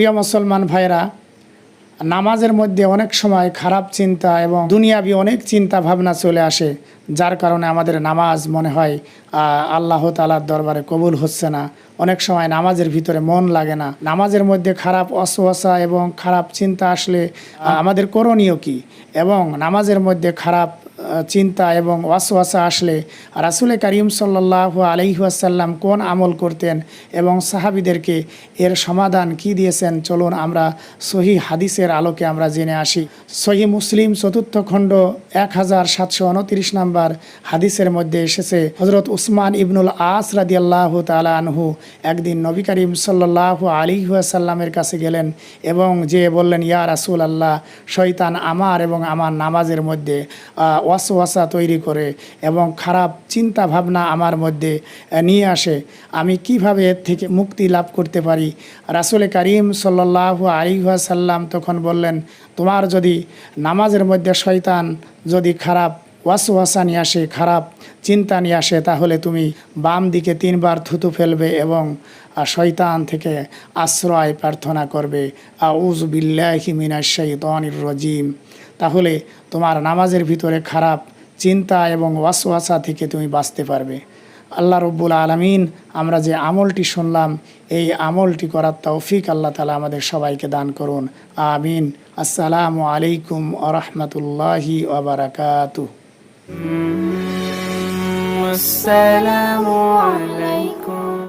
প্রিয় মুসলমান ভাইরা নামাজের মধ্যে অনেক সময় খারাপ চিন্তা এবং দুনিয়াবি অনেক চিন্তা ভাবনা চলে আসে, যার কারণে আমাদের নামাজ মনে হয় আল্লাহ তালার দরবারে কবুল হচ্ছে না। অনেক সময় নামাজের ভিতরে মন লাগে না। নামাজের মধ্যে খারাপ অসুয়াশা এবং খারাপ চিন্তা আসলে আমাদের করণীয় কি? এবং নামাজের মধ্যে খারাপ চিন্তা এবং ওয়াসওয়াসা আসলে রাসুল করিম সাল্লাহ আলহিহাসাল্লাম কোন আমল করতেন এবং সাহাবিদেরকে এর সমাধান কি দিয়েছেন? চলুন আমরা সহি হাদিসের আলোকে আমরা জেনে আসি। সহি মুসলিম চতুর্থ খণ্ড এক হাজার সাতশো উনত্রিশ নাম্বার হাদিসের মধ্যে এসেছে হজরত উসমান ইবনুল আস রাদি আল্লাহ তালা আনহু একদিন নবী করিম সাল্লাহ আলী আলিহাসাল্লামের কাছে গেলেন এবং যে বললেন, ইয়া রাসুল আল্লাহ শয়তান আমার এবং আমার নামাজের মধ্যে ওয়াসওয়াসা তৈরি করে এবং খারাপ চিন্তা ভাবনা আমার মধ্যে নিয়ে আসে। আমি কীভাবে এর থেকে মুক্তি লাভ করতে পারি? রাসুল করিম সাল্লাহ আলী আলিহাসাল্লাম তখন বললেন, তোমার যদি নামাজের মধ্যে শয়তান যদি খারাপ ওয়াসওয়াসা নিয়ে আসে, খারাপ চিন্তা নিয়ে আসে, তাহলে তুমি বাম দিকে তিনবার থুতু ফেলবে এবং শয়তান থেকে আশ্রয় প্রার্থনা করবে। আউজ বিল্লাহি মিনাশ শাইতানির রজিম। তাহলে তোমার নামাজের ভিতরে খারাপ চিন্তা এবং ওয়াসওয়াসা থেকে তুমি বাঁচতে পারবে। আল্লাহ রব্বুল আলমিন, আমরা যে আমলটি শুনলাম, এই আমলটি করার তৌফিক আল্লাহ তালা আমাদের সবাইকে দান করুন। আমিন। আসসালামু আলাইকুম আরহামতুল্লাহি আবরাকাতু আসসালামু আলাইকুম।